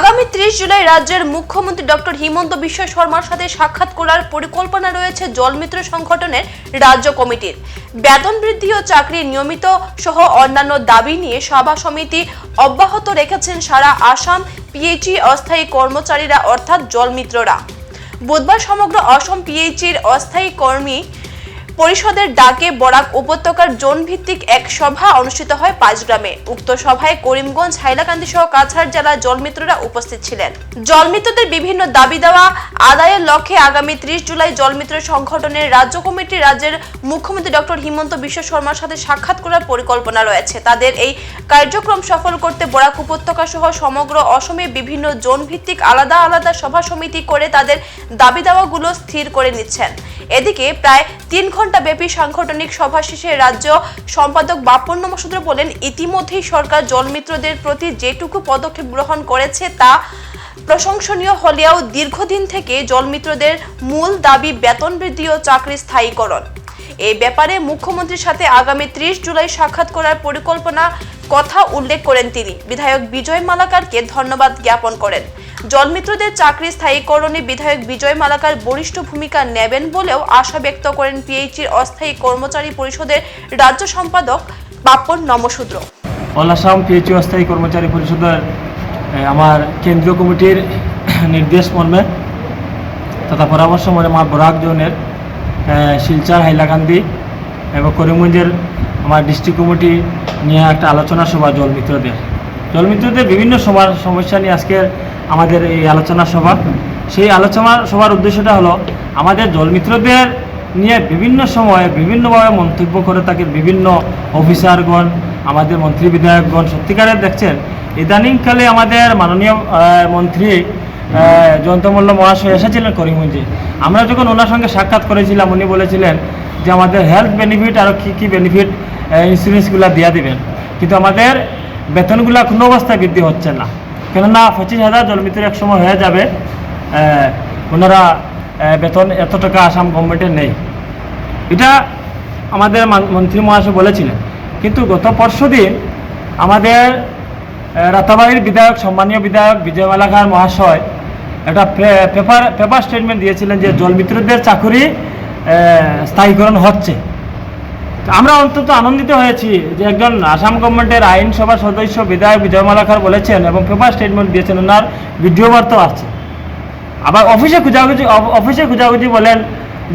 আগামী ত্রিশ জুলাই রাজ্যের মুখ্যমন্ত্রী ডক্টর হিমন্ত বিশ্ব শর্মার সাথে সাক্ষাৎ করার পরিকল্পনা রয়েছে জলমিত্র সংগঠনের রাজ্য কমিটির। বেতন বৃদ্ধি ও চাকরি নিয়মিত সহ অন্যান্য দাবি নিয়ে সভা সমিতি অব্যাহত রেখেছেন সারা আসাম পিএইচই অস্থায়ী কর্মচারীরা, অর্থাৎ জলমিত্ররা। বুধবার সমগ্র অসম পিএইচির অস্থায়ী কর্মী পরিষদের ডাকে বরাক উপত্যকার জোন ভিত্তিক এক সভা অনুষ্ঠিত হয় পাঁচগ্রামে। উক্ত সভায় করিমগঞ্জ, হাইলাকান্দি সহ কাছাড় জেলার জলমিত্ররা উপস্থিত ছিলেন। জলমিত্রদের বিভিন্ন দাবি দেওয়া, আদায়ের লক্ষ্যে আগামী ত্রিশ জুলাই জলমিত্র সংগঠনের রাজ্য কমিটি রাজ্যের মুখ্যমন্ত্রী ডক্টর হিমন্ত বিশ্ব শর্মার সাথে সাক্ষাৎ করার পরিকল্পনা রয়েছে। তাদের এই কার্যক্রম সফল করতে বরাক উপত্যকা সহ সমগ্র অসমে বিভিন্ন জোন ভিত্তিক আলাদা আলাদা সভা সমিতি করে তাদের দাবি দাওয়াগুলো স্থির করে নিচ্ছেন। এদিকে প্রায় তিন ঘণ্টা ব্যাপী সাংগঠনিক সভা শেষে রাজ্য সম্পাদক বাপন নমসূদ্র বলেন, ইতিমধ্যেই সরকার জলমিত্রদের প্রতি যেটুকু পদক্ষেপ গ্রহণ করেছে তা প্রশংসনীয় হলেও দীর্ঘদিন থেকে জলমিত্রদের মূল দাবি বেতন বৃদ্ধি ও চাকরি স্থায়ীকরণ। এই ব্যাপারে মুখ্যমন্ত্রীর সাথে আগামী ত্রিশ জুলাই সাক্ষাৎ করার পরিকল্পনা কথা উল্লেখ করেন তিনি। বিধায়ক বিজয় মালাকারকে ধন্যবাদ জ্ঞাপন করেন। জলমিত্রদের চাকরি স্থায়ীকরণে বিধায়ক বিজয় মালাকার বরিষ্ঠ ভূমিকা নেবেন বলেও আশা ব্যক্ত করেন পিএইচির অস্থায়ী কর্মচারী পরিষদের রাজ্য সম্পাদক বাপ্পন নমশূদ্র অল আসাম পিএইচইউ অস্থায়ী কর্মচারী পরিষদের আমার কেন্দ্রীয় কমিটির নির্দেশ মর্মে তথা পরামর্শ মর্মে আমার বরাক শিলচর, হাইলাকান্দি এবং করিমগঞ্জের আমার ডিস্ট্রিক্ট কমিটি নিয়ে একটা আলোচনা সভা জলমিত্রদের জলমিত্রদের বিভিন্ন সবার সমস্যা নিয়ে আজকের আমাদের এই আলোচনা সভা। সেই আলোচনা সভার উদ্দেশ্যটা হলো, আমাদের জলমিত্রদের নিয়ে বিভিন্ন সময়ে বিভিন্নভাবে মন্তব্য করে থাকে বিভিন্ন অফিসারগণ, আমাদের মন্ত্রী বিধায়কগণ। সত্যিকারের দেখছেন, ইদানিংকালে আমাদের মাননীয় মন্ত্রী মল্ল মহাশয় এসেছিলেন করিমগঞ্জে। আমরা যখন ওনার সঙ্গে সাক্ষাৎ করেছিলাম, উনি বলেছিলেন যে আমাদের হেলথ বেনিফিট আর কী কী বেনিফিট ইন্স্যুরেন্সগুলো দিয়ে দিবেন। কিন্তু আমাদের বেতনগুলো কোনো অবস্থায় বৃদ্ধি হচ্ছে না। কেননা পঁচিশ হাজার জলমিত্র এক সময় হয়ে যাবে ওনারা বেতন এত টাকা আসাম গভর্নমেন্টের নেই। এটা আমাদের মন্ত্রী মহাশয় বলেছিলেন। কিন্তু গত পরশু দিন আমাদের রাতাবাড়ির বিধায়ক, সম্মানীয় বিধায়ক বিজয় মহাশয় একটা পেপার পেপার স্টেটমেন্ট দিয়েছিলেন যে জল জলমিত্রদের চাকুরি স্থায়ীকরণ হচ্ছে। আমরা অন্তত আনন্দিত হয়েছি যে একজন আসাম গভর্নমেন্টের আইনসভার সদস্য বিধায়ক বিজয় মালাকার বলেছেন এবং পেপার স্টেটমেন্ট দিয়েছেন, ওনার ভিডিও বার্তাও আছে। আবার অফিসে খোঁজাখুজি, অফ- অফিসে খোঁজাখুঁজি বলেন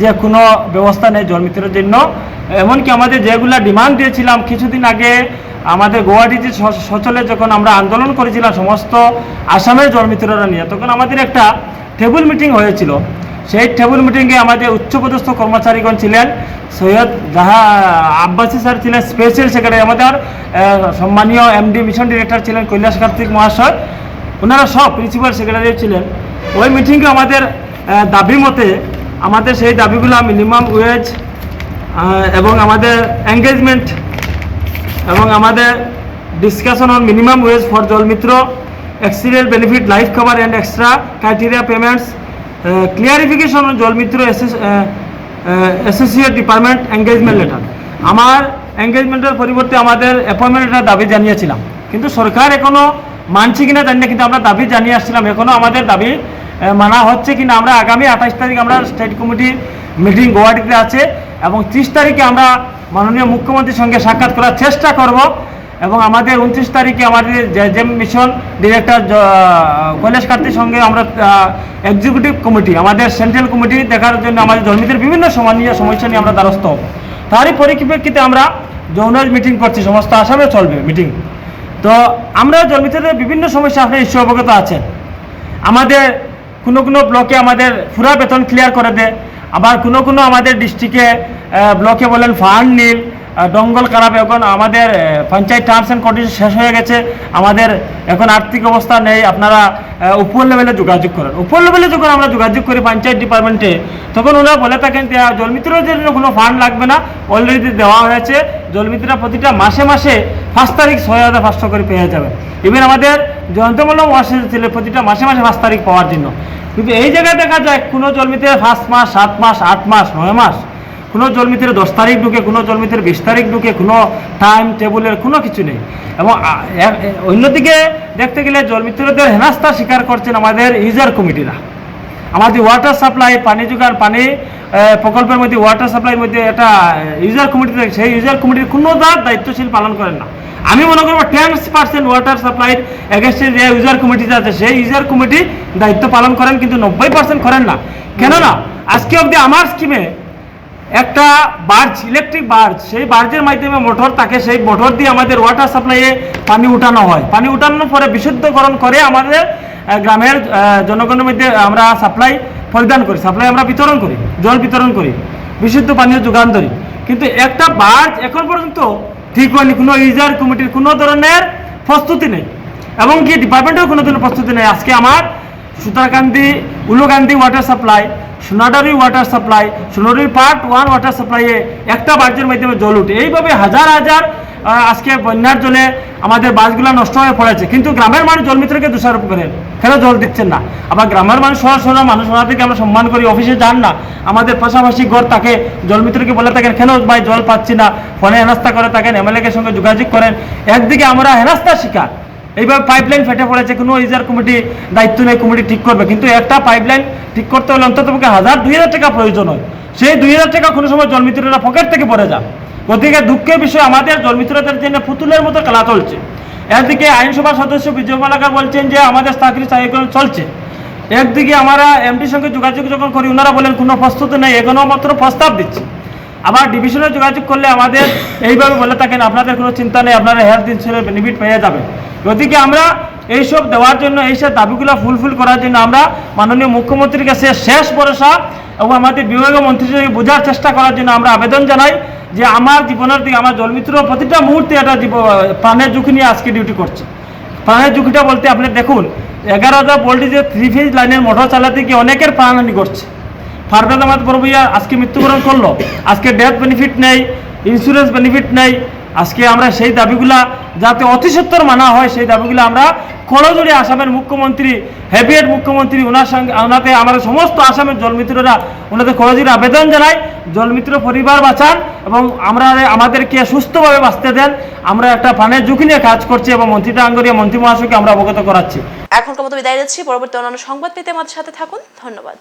যে কোনো ব্যবস্থা নেই জলমিত্রের জন্য। এমনকি আমাদের যেগুলা ডিমান্ড দিয়েছিলাম, কিছুদিন আগে আমাদের গুয়াহাটিতে সচলে যখন আমরা আন্দোলন করেছিলাম সমস্ত আসামের জলমিত্ররা নিয়ে, তখন আমাদের একটা টেবিল মিটিং হয়েছিল। সেই টেবিল মিটিংয়ে আমাদের উচ্চপদস্থ কর্মচারীগণ ছিলেন, সৈয়দ জাহা, আব্বাসী স্যার ছিলেন স্পেশাল সেক্রেটারি আমাদের সম্মানীয় এমডি মিশন ডিরেক্টর ছিলেন, কৈলাস কার্তিক মহাশয়। ওনারা সব প্রিন্সিপাল সেক্রেটারি ছিলেন। ওই মিটিংয়ে আমাদের দাবি মতে আমাদের সেই দাবিগুলো মিনিমাম ওয়েজ এবং আমাদের এঙ্গেজমেন্ট এবং আমাদের discussion on minimum wage for Jalmitra accident benefit life cover and extra criteria payments clarification on Jalmitra associate department engagement letter আমার এঙ্গেজমেন্টের পরিবর্তে আমাদের অ্যাপয়েন্টমেন্ট লেটার দাবি জানিয়েছিলাম। কিন্তু সরকার এখনও মানছে কিনা জানি না, কিন্তু আমরা দাবি জানিয়ে আসছিলাম। এখনও আমাদের দাবি মানা হচ্ছে কিনা আমরা আগামী আঠাশ তারিখ আমরা স্টেট কমিটি মিটিং গুয়াহাটিতে আছে এবং ত্রিশ তারিখে আমরা মাননীয় মুখ্যমন্ত্রীর সঙ্গে সাক্ষাৎ করার চেষ্টা করব এবং আমাদের উনত্রিশ তারিখে আমাদের যে মিশন ডিরেক্টর কৈলাস কার্তির সঙ্গে আমরা এক্সিকিউটিভ কমিটি আমাদের সেন্ট্রাল কমিটি দেখার জন্য আমাদের জন্মিতের বিভিন্ন সমানীয় সমস্যা নিয়ে আমরা দ্বারস্থ হব। তারই পরিপ্রেক্ষিতে আমরা যৌনাজ মিটিং করছি, সমস্ত আসামে চলবে মিটিং। তো আমরা জন্মিতের বিভিন্ন সমস্যা আপনার ইস্যু অবগত আছেন। আমাদের কোনো কোনো ব্লকে আমাদের পুরা বেতন ক্লিয়ার করে দেয়। আবার কোনো কোনো আমাদের ডিস্ট্রিক্টে ব্লকে বলেন ফান্ড নীল ডঙ্গল খারাপ এখন আমাদের পঞ্চায়েত টার্মস অ্যান্ড কন্ডিশন শেষ হয়ে গেছে। আমাদের এখন আর্থিক অবস্থা নেই। আপনারা উপর লেভেলে যোগাযোগ করেন। উপর লেভেলে যখন আমরা যোগাযোগ করি পঞ্চায়েত ডিপার্টমেন্টে তখন ওনারা বলে থাকেন যে জলমিত্রের জন্য কোনো ফান্ড লাগবে না। অলরেডি দেওয়া হয়েছে। জলমিত্রা প্রতিটা মাসে মাসে পাঁচ তারিখ ছয় হাজার পাঁচশো করে পেয়ে যাবেন। ইভেন আমাদের জয়ন্তমল্ল মহাশয় ছিল প্রতিটা মাসে মাসে পাঁচ তারিখ পাওয়ার জন্য। কিন্তু এই জায়গায় দেখা যায়, কোনো জমিতে পাঁচ মাস, সাত মাস, আট মাস, নয় মাস, কোনো জমিতে দশ তারিখ ঢুকে, কোনো জমিতে বিশ তারিখ ঢুকে, কোনো টাইম টেবিলের কোনো কিছু নেই। এবং অন্যদিকে দেখতে গেলে জলমিত্রদের হেনাস্তা স্বীকার করছেন আমাদের ইউজার কমিটিরা। আমাদের ওয়াটার সাপ্লাই পানি যোগান, পানি প্রকল্পের মধ্যে ওয়াটার সাপ্লাইয়ের মধ্যে একটা ইউজার কমিটি থাকে, সেই ইউজার কমিটির কোনো দার দায়িত্বশীল পালন করেন না। আমি মনে করব টেন পার্সেন্ট ওয়াটার সাপ্লাইয়ের এগেস্টে যে ইউজার কমিটি আছে, সেই ইউজার কমিটি দায়িত্ব পালন করেন, কিন্তু নব্বই পার্সেন্ট করেন না। কেননা, আজকে অবধি আমার স্কিমে একটা বার্জ ইলেকট্রিক বার্জ সেই বার্জের মাধ্যমে মোটর থাকে সেই মোটর দিয়ে আমাদের ওয়াটার সাপ্লাইয়ে পানি উঠানো হয়। পানি উঠানোর পরে বিশুদ্ধকরণ করে আমাদের গ্রামের জনগণের মধ্যে আমরা সাপ্লাই পরিধান করি। সাপ্লাই আমরা বিতরণ করি, জল বিতরণ করি, বিশুদ্ধ পানীয় যোগান ধরি। কিন্তু একটা বার্জ এখন পর্যন্ত ঠিক হয়নি। কোনো ইউজার কমিটির কোনো ধরনের প্রস্তুতি নেই। এবং কি ডিপার্টমেন্টেও কোনো ধরনের প্রস্তুতি নেই। আজকে আমার Sutarkandi Ulukandi water supply Sonadari water supply Sonadari part one water সাপ্লাইয়ে একটা বার্জের মাধ্যমে জল উঠে। এইভাবে হাজার হাজার আজকে বন্যার জলে আমাদের বাসগুলো নষ্ট হয়ে পড়েছে। কিন্তু গ্রামের মানুষ জলমিত্রকে দোষারোপ করেন কেন জল দিচ্ছেন না? আবার গ্রামের মানুষ সহজ সরল মানুষ ওনাদেরকে আমরা সম্মান করি, অফিসে যান না। আমাদের পাশাপাশি ঘর তাকে জলমিত্রকে বলে থাকেন, কেন ভাই জল পাচ্ছি না? ফোনে হেনাস্তা করে থাকেন, এমএলএ সঙ্গে যোগাযোগ করেন। একদিকে আমরা হেনাস্তার শিকার এইভাবে পাইপলাইন ফেটে পড়েছে, কোনো ইজার কমিটি দায়িত্ব নেই কমিটি ঠিক করবে। কিন্তু একটা পাইপলাইন ঠিক করতে হলে অন্তত হাজার দুই হাজার টাকা প্রয়োজন হয়। সেই দুই হাজার টাকা কোনো সময় জলমিত্ররা পকেট থেকে পড়ে যান গতিকে দুঃখের বিষয়, আমাদের জলমিত্রদের জন্য পুতুলের মতো খেলা চলছে। একদিকে আইনসভার সদস্য বিজয় মালাকার বলছেন যে, আমাদের চাকরি চাকরি চলছে। একদিকে আমরা এমডির সঙ্গে যোগাযোগ যখন করি, ওনারা বলেন কোনো প্রস্তুতি নেই, এখনও মাত্র প্রস্তাব দিচ্ছে। আবার ডিভিশনে যোগাযোগ করলে আমাদের এইভাবে বলে থাকেন, আপনাদের কোনো চিন্তা নেই, আপনারা হেলথ ইন্স্যুরেন্স বেনিফিট পেয়ে যাবেন। গতিকে আমরা এইসব দেওয়ার জন্য, এইসব দাবিগুলো ফুলফিল করার জন্য আমরা মাননীয় মুখ্যমন্ত্রীর কাছে শেষ ভরসা এবং আমাদের বিভাগীয় মন্ত্রীকে বোঝার চেষ্টা করার জন্য আমরা আবেদন জানাই যে আমার জীবনের দিকে, আমার জলমিত্র প্রতিটা মুহূর্তে জীব, প্রাণের ঝুঁকি নিয়ে আজকে ডিউটি করছে। প্রাণের ঝুঁকিটা বলতে আপনি দেখুন, এগারো হাজার ভোল্টেজের থ্রি ফেজ লাইনের মোটর চালাতে গিয়ে অনেকের প্রাণহানি ঘটছে। ফারবেদ আহমদ বরবইয়া আজকে মৃত্যুবরণ করল। আজকে ডেথ বেনিফিট নেই ইন্স্যুরেন্স বেনিফিট নেই। আজকে আমরা সেই দাবিগুলা যাতে অতি সত্তর মানা হয়, সেই দাবিগুলো আমরা কলজুড়ে আসামের মুখ্যমন্ত্রী হ্যাপিয়েট মুখ্যমন্ত্রী ওনার সঙ্গে ওনাতে আমাদের সমস্ত আসামের জলমিত্ররা ওনাদের কলজুড়ে আবেদন জানাই। জলমিত্র পরিবার বাঁচান এবং আমরা আমাদেরকে সুস্থভাবে বাঁচতে দেন। আমরা একটা প্রাণের ঝুঁকি নিয়ে কাজ করছি এবং মন্ত্রী আঙ্গরিয়া মন্ত্রী মহাশয়কে আমরা অবগত করাচ্ছি। এখনকার মতো বিদায় দিচ্ছি পরবর্তী অন্যান্য সংবাদ পেতে আমাদের সাথে থাকুন। ধন্যবাদ।